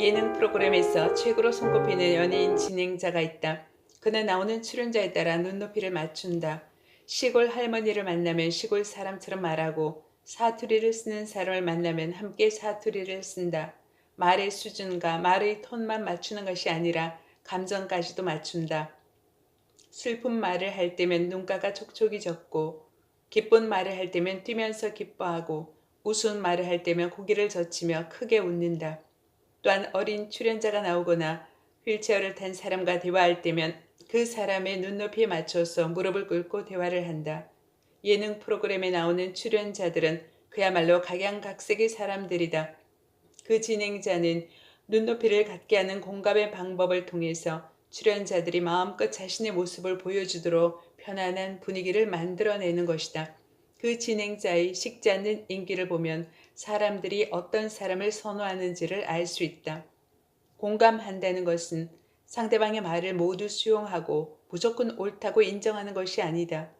예능 프로그램에서 최고로 손꼽히는 연예인 진행자가 있다. 그는 나오는 출연자에 따라 눈높이를 맞춘다. 시골 할머니를 만나면 시골 사람처럼 말하고 사투리를 쓰는 사람을 만나면 함께 사투리를 쓴다. 말의 수준과 말의 톤만 맞추는 것이 아니라 감정까지도 맞춘다. 슬픈 말을 할 때면 눈가가 촉촉이 졌고 기쁜 말을 할 때면 뛰면서 기뻐하고 우스운 말을 할 때면 고개를 젖히며 크게 웃는다. 또한 어린 출연자가 나오거나 휠체어를 탄 사람과 대화할 때면 그 사람의 눈높이에 맞춰서 무릎을 꿇고 대화를 한다. 예능 프로그램에 나오는 출연자들은 그야말로 각양각색의 사람들이다. 그 진행자는 눈높이를 갖게 하는 공감의 방법을 통해서 출연자들이 마음껏 자신의 모습을 보여주도록 편안한 분위기를 만들어내는 것이다. 그 진행자의 식지 않는 인기를 보면 사람들이 어떤 사람을 선호하는지를 알 수 있다. 공감한다는 것은 상대방의 말을 모두 수용하고 무조건 옳다고 인정하는 것이 아니다.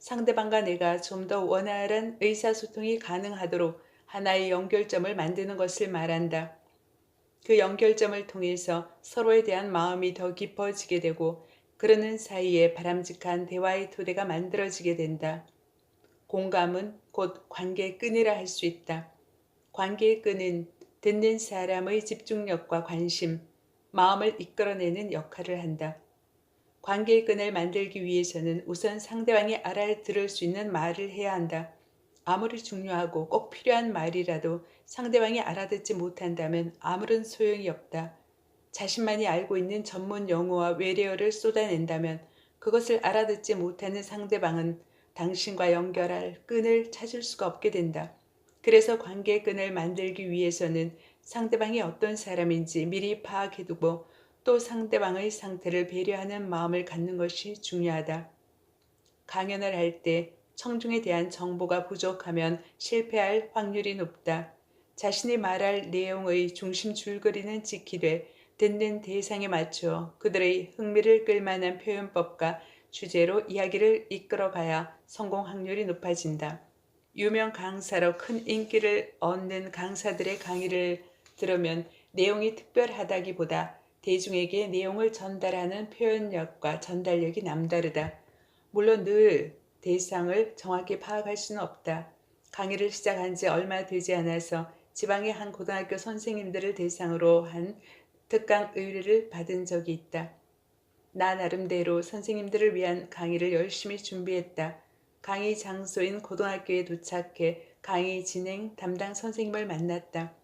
상대방과 내가 좀 더 원활한 의사소통이 가능하도록 하나의 연결점을 만드는 것을 말한다. 그 연결점을 통해서 서로에 대한 마음이 더 깊어지게 되고 그러는 사이에 바람직한 대화의 토대가 만들어지게 된다. 공감은 곧 관계의 끈이라 할 수 있다. 관계의 끈은 듣는 사람의 집중력과 관심, 마음을 이끌어내는 역할을 한다. 관계의 끈을 만들기 위해서는 우선 상대방이 알아들을 수 있는 말을 해야 한다. 아무리 중요하고 꼭 필요한 말이라도 상대방이 알아듣지 못한다면 아무런 소용이 없다. 자신만이 알고 있는 전문 용어와 외래어를 쏟아낸다면 그것을 알아듣지 못하는 상대방은 당신과 연결할 끈을 찾을 수가 없게 된다. 그래서 관계의 끈을 만들기 위해서는 상대방이 어떤 사람인지 미리 파악해두고 또 상대방의 상태를 배려하는 마음을 갖는 것이 중요하다. 강연을 할 때 청중에 대한 정보가 부족하면 실패할 확률이 높다. 자신이 말할 내용의 중심 줄거리는 지키되 듣는 대상에 맞춰 그들의 흥미를 끌만한 표현법과 주제로 이야기를 이끌어가야 성공 확률이 높아진다. 유명 강사로 큰 인기를 얻는 강사들의 강의를 들으면 내용이 특별하다기보다 대중에게 내용을 전달하는 표현력과 전달력이 남다르다. 물론 늘 대상을 정확히 파악할 수는 없다. 강의를 시작한 지 얼마 되지 않아서 지방의 한 고등학교 선생님들을 대상으로 한 특강 의뢰를 받은 적이 있다. 나 나름대로 선생님들을 위한 강의를 열심히 준비했다. 강의 장소인 고등학교에 도착해 강의 진행 담당 선생님을 만났다.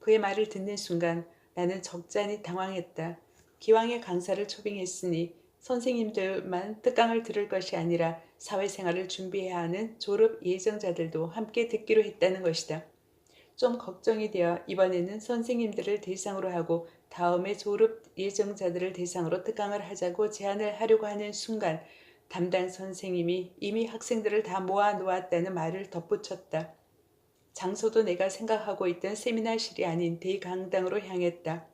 그의 말을 듣는 순간 나는 적잖이 당황했다. 기왕에 강사를 초빙했으니 선생님들만 특강을 들을 것이 아니라 사회생활을 준비해야 하는 졸업 예정자들도 함께 듣기로 했다는 것이다. 좀 걱정이 되어 이번에는 선생님들을 대상으로 하고 다음에 졸업 예정자들을 대상으로 특강을 하자고 제안을 하려고 하는 순간 담당 선생님이 이미 학생들을 다 모아 놓았다는 말을 덧붙였다. 장소도 내가 생각하고 있던 세미나실이 아닌 대강당으로 향했다.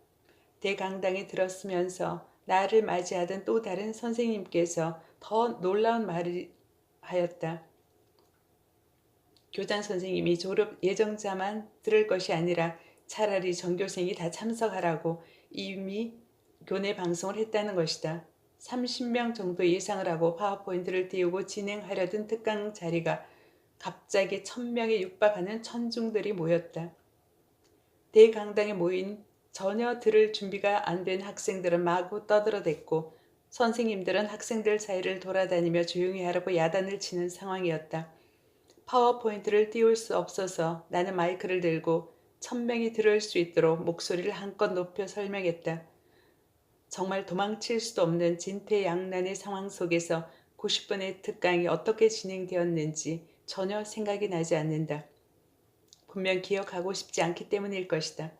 대강당에 들었으면서 나를 맞이하던 또 다른 선생님께서 더 놀라운 말을 하였다. 교장 선생님이 졸업 예정자만 들을 것이 아니라 차라리 전교생이 다 참석하라고 이미 교내 방송을 했다는 것이다. 30명 정도 예상을 하고 파워포인트를 띄우고 진행하려던 특강 자리가 갑자기 1000명에 육박하는 천중들이 모였다. 대강당에 모인 전혀 들을 준비가 안 된 학생들은 마구 떠들어댔고 선생님들은 학생들 사이를 돌아다니며 조용히 하라고 야단을 치는 상황이었다. 파워포인트를 띄울 수 없어서 나는 마이크를 들고 천명이 들을 수 있도록 목소리를 한껏 높여 설명했다. 정말 도망칠 수도 없는 진퇴양난의 상황 속에서 90분의 특강이 어떻게 진행되었는지 전혀 생각이 나지 않는다. 분명 기억하고 싶지 않기 때문일 것이다.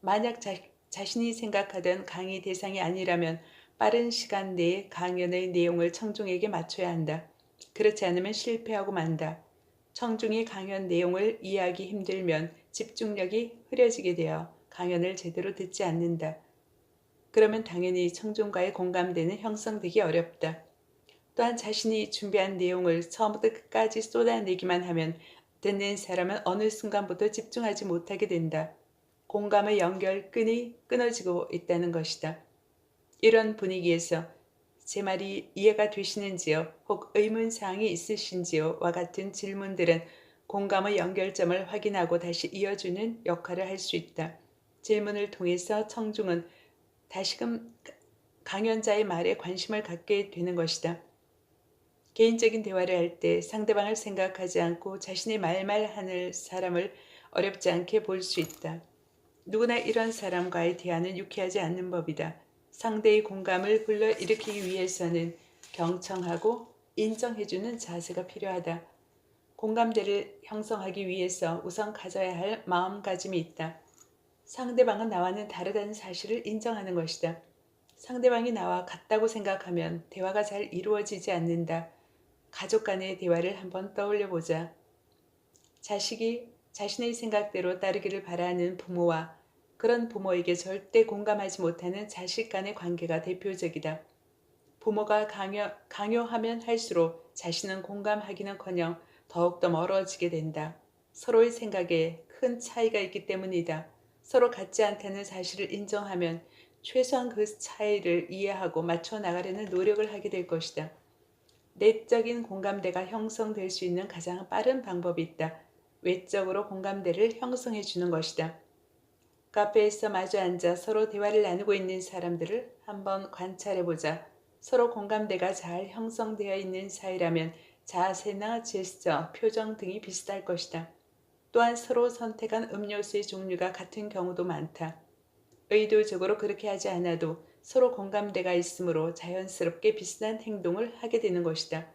만약 자, 자신이 생각하던 강의 대상이 아니라면 빠른 시간 내에 강연의 내용을 청중에게 맞춰야 한다. 그렇지 않으면 실패하고 만다. 청중이 강연 내용을 이해하기 힘들면 집중력이 흐려지게 되어 강연을 제대로 듣지 않는다. 그러면 당연히 청중과의 공감대는 형성되기 어렵다. 또한 자신이 준비한 내용을 처음부터 끝까지 쏟아내기만 하면 듣는 사람은 어느 순간부터 집중하지 못하게 된다. 공감의 연결끈이 끊어지고 있다는 것이다. 이런 분위기에서 제 말이 이해가 되시는지요? 혹 의문사항이 있으신지요? 와 같은 질문들은 공감의 연결점을 확인하고 다시 이어주는 역할을 할 수 있다. 질문을 통해서 청중은 다시금 강연자의 말에 관심을 갖게 되는 것이다. 개인적인 대화를 할 때 상대방을 생각하지 않고 자신의 말말 하는 사람을 어렵지 않게 볼 수 있다. 누구나 이런 사람과의 대화는 유쾌하지 않는 법이다. 상대의 공감을 불러일으키기 위해서는 경청하고 인정해주는 자세가 필요하다. 공감대를 형성하기 위해서 우선 가져야 할 마음가짐이 있다. 상대방은 나와는 다르다는 사실을 인정하는 것이다. 상대방이 나와 같다고 생각하면 대화가 잘 이루어지지 않는다. 가족 간의 대화를 한번 떠올려 보자. 자식이 자신의 생각대로 따르기를 바라는 부모와 그런 부모에게 절대 공감하지 못하는 자식 간의 관계가 대표적이다. 부모가 강요, 강요하면 할수록 자신은 공감하기는커녕 더욱더 멀어지게 된다. 서로의 생각에 큰 차이가 있기 때문이다. 서로 같지 않다는 사실을 인정하면 최소한 그 차이를 이해하고 맞춰 나가려는 노력을 하게 될 것이다. 내적인 공감대가 형성될 수 있는 가장 빠른 방법이 있다. 외적으로 공감대를 형성해 주는 것이다. 카페에서 마주 앉아 서로 대화를 나누고 있는 사람들을 한번 관찰해 보자. 서로 공감대가 잘 형성되어 있는 사이라면 자세나 제스처, 표정 등이 비슷할 것이다. 또한 서로 선택한 음료수의 종류가 같은 경우도 많다. 의도적으로 그렇게 하지 않아도 서로 공감대가 있으므로 자연스럽게 비슷한 행동을 하게 되는 것이다.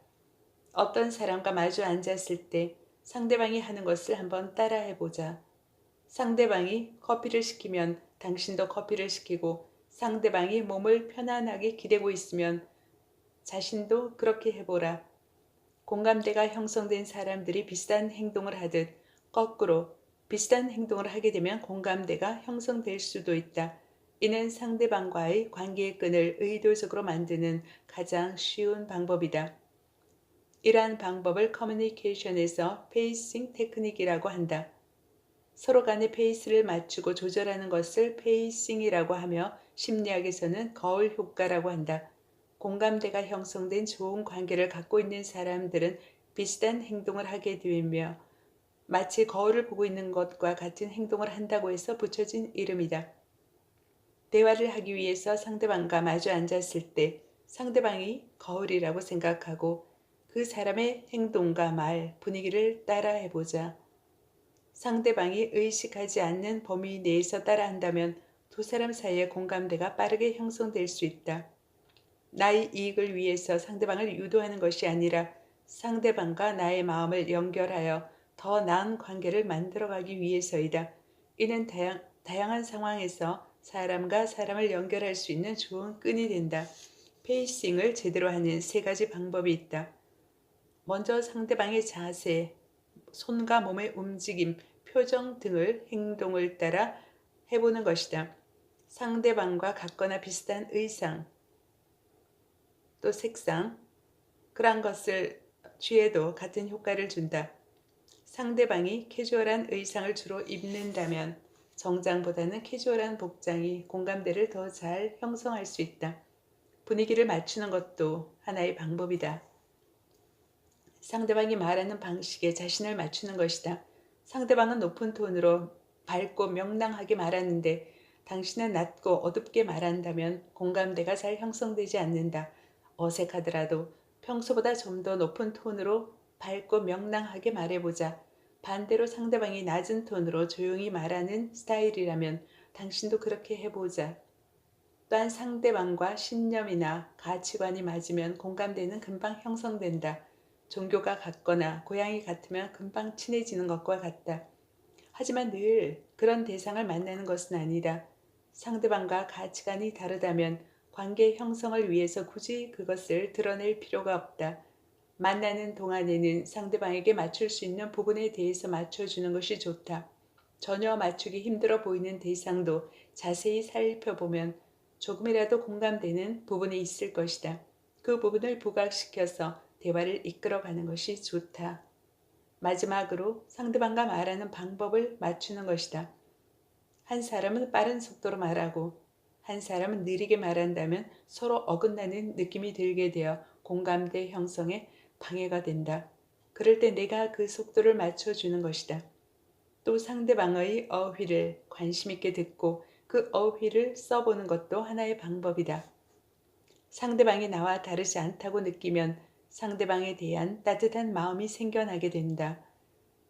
어떤 사람과 마주 앉았을 때 상대방이 하는 것을 한번 따라 해보자. 상대방이 커피를 시키면 당신도 커피를 시키고 상대방이 몸을 편안하게 기대고 있으면 자신도 그렇게 해보라. 공감대가 형성된 사람들이 비슷한 행동을 하듯 거꾸로 비슷한 행동을 하게 되면 공감대가 형성될 수도 있다. 이는 상대방과의 관계의 끈을 의도적으로 만드는 가장 쉬운 방법이다. 이러한 방법을 커뮤니케이션에서 페이싱 테크닉이라고 한다. 서로 간의 페이스를 맞추고 조절하는 것을 페이싱이라고 하며 심리학에서는 거울 효과라고 한다. 공감대가 형성된 좋은 관계를 갖고 있는 사람들은 비슷한 행동을 하게 되며 마치 거울을 보고 있는 것과 같은 행동을 한다고 해서 붙여진 이름이다. 대화를 하기 위해서 상대방과 마주 앉았을 때 상대방이 거울이라고 생각하고 그 사람의 행동과 말, 분위기를 따라 해보자. 상대방이 의식하지 않는 범위 내에서 따라한다면 두 사람 사이의 공감대가 빠르게 형성될 수 있다. 나의 이익을 위해서 상대방을 유도하는 것이 아니라 상대방과 나의 마음을 연결하여 더 나은 관계를 만들어가기 위해서이다. 이는 다양, 다양한 상황에서 사람과 사람을 연결할 수 있는 좋은 끈이 된다. 페이싱을 제대로 하는 세 가지 방법이 있다. 먼저 상대방의 자세, 손과 몸의 움직임, 표정 등을 행동을 따라 해보는 것이다. 상대방과 같거나 비슷한 의상, 또 색상, 그러한 것을 취해도 같은 효과를 준다. 상대방이 캐주얼한 의상을 주로 입는다면 정장보다는 캐주얼한 복장이 공감대를 더 잘 형성할 수 있다. 분위기를 맞추는 것도 하나의 방법이다. 상대방이 말하는 방식에 자신을 맞추는 것이다. 상대방은 높은 톤으로 밝고 명랑하게 말하는데 당신은 낮고 어둡게 말한다면 공감대가 잘 형성되지 않는다. 어색하더라도 평소보다 좀 더 높은 톤으로 밝고 명랑하게 말해보자. 반대로 상대방이 낮은 톤으로 조용히 말하는 스타일이라면 당신도 그렇게 해보자. 또한 상대방과 신념이나 가치관이 맞으면 공감대는 금방 형성된다. 종교가 같거나 고향이 같으면 금방 친해지는 것과 같다. 하지만 늘 그런 대상을 만나는 것은 아니다. 상대방과 가치관이 다르다면 관계 형성을 위해서 굳이 그것을 드러낼 필요가 없다. 만나는 동안에는 상대방에게 맞출 수 있는 부분에 대해서 맞춰주는 것이 좋다. 전혀 맞추기 힘들어 보이는 대상도 자세히 살펴보면 조금이라도 공감되는 부분이 있을 것이다. 그 부분을 부각시켜서 대화를 이끌어가는 것이 좋다. 마지막으로 상대방과 말하는 방법을 맞추는 것이다. 한 사람은 빠른 속도로 말하고 한 사람은 느리게 말한다면 서로 어긋나는 느낌이 들게 되어 공감대 형성에 방해가 된다. 그럴 때 내가 그 속도를 맞춰주는 것이다. 또 상대방의 어휘를 관심 있게 듣고 그 어휘를 써보는 것도 하나의 방법이다. 상대방이 나와 다르지 않다고 느끼면 상대방에 대한 따뜻한 마음이 생겨나게 된다.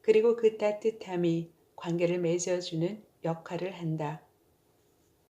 그리고 그 따뜻함이 관계를 맺어주는 역할을 한다.